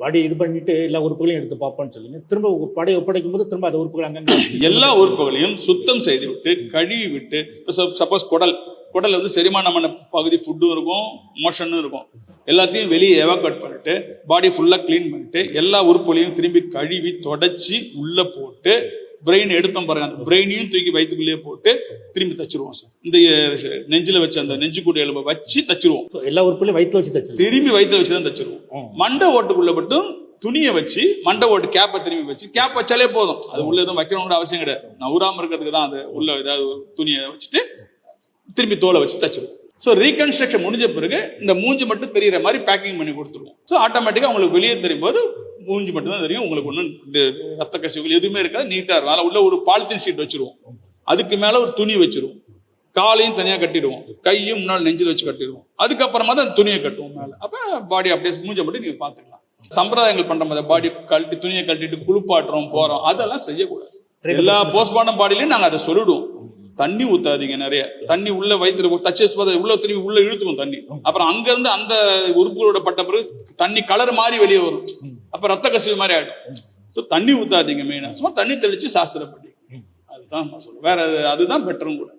பாடி இது பண்ணிட்டு எல்லா உறுப்புகளையும் எடுத்து பார்ப்போம்னு சொல்லுங்க. திரும்ப படையை ஒப்படைக்கும் போது திரும்ப அந்த உறுப்புகள் அங்கங்க எல்லா உறுப்புகளையும் சுத்தம் செய்து விட்டு கழுவி விட்டு இப்போ சப்போஸ் குடல் குடல் வந்து செரிமானமான பகுதி ஃபுட்டும் இருக்கும் மோஷனும் இருக்கும். எல்லாத்தையும் வெளியே எவாக்குவேட் பண்ணிட்டு பாடி ஃபுல்லாக க்ளீன் பண்ணிட்டு எல்லா உறுப்புகளையும் திரும்பி கழுவி தொடச்சி உள்ள போட்டு பிரெயின் எடுத்தோம் பாருங்க. அந்த பிரெயினையும் தூக்கி வயிற்றுக்குள்ளேயே போட்டு திரும்பி தச்சிருவோம் சார். இந்த நெஞ்சில வச்ச அந்த நெஞ்சு கூடு எலும்பை வச்சு தச்சிருவோம். எல்லா உறுப்புகளையும் வயிற்றுல வச்சு தச்சிருக்கோம் திரும்பி வயிற்றுல வச்சு தான் தச்சிருவோம். மண்டை ஓட்டுக்குள்ள மட்டும் துணியை வச்சு மண்டை ஓட்டு கேப்பை திரும்பி வச்சு கேப் வச்சாலே போதும். அது உள்ள எதுவும் வைக்கணுங்கிற அவசியம் கிடையாது. நவுறாம இருக்கிறதுக்கு தான் அது உள்ள ஏதாவது துணியை வச்சுட்டு திரும்பி தோலை வச்சு தச்சிருவோம். ஸோ ரீகன்ஸ்ட்ரக்ஷன் முடிஞ்ச பிறகு இந்த மூஞ்சி மட்டும் தெரியிற மாதிரி பேக்கிங் பண்ணி கொடுத்துருவோம். ஸோ ஆட்டோமேட்டிக்காக உங்களுக்கு வெளியே தெரியும் போது மூஞ்சி மட்டும் தான் தெரியும். உங்களுக்கு ஒன்றும் ரத்த கசிவுகள் எதுவுமே இருக்காது. நீட்டாக இருக்கும். அதில் உள்ள ஒரு பாலித்தீன் ஷீட் வச்சிருவோம். அதுக்கு மேலே ஒரு துணி வச்சிருவோம். காலையும் தனியாக கட்டிடுவோம். கையும் முன்னால் நெஞ்சில் வச்சு கட்டிடுவோம். அதுக்கப்புறமா தான் துணியை கட்டுவோம் மேலே. அப்போ பாடி அப்படியே மூஞ்ச மட்டும் நீங்கள் பார்த்துக்கலாம். சம்பிரதாயங்கள் பண்ற மாதிரி பாடி கழட்டி துணியை கழட்டிட்டு குளிப்பாட்டுறோம் போறோம் அதெல்லாம் செய்யக்கூடாது. எல்லா போஸ்ட்மார்ட்டம் பாடிலையும் நாங்க அதை சொல்லிடுவோம். தண்ணி ஊத்தாதீங்க நிறைய. தண்ணி உள்ள வயிற்று தச்சஸ் உள்ள திரும்பி உள்ள இழுத்துக்கும் தண்ணி. அப்புறம் அங்க இருந்து அந்த உறுப்புகளோட பட்ட பிறகு தண்ணி கலர் மாதிரி வெளியே வரும். அப்ப ரத்த கசிவு மாதிரி ஆயிடும். ஸோ தண்ணி ஊத்தாதீங்க மெயினா சும்மா தண்ணி தெளிச்சு சாஸ்திரப்படி. அதுதான் நான் சொல்லுவேன் வேற அதுதான் பெட்டரும் கூட.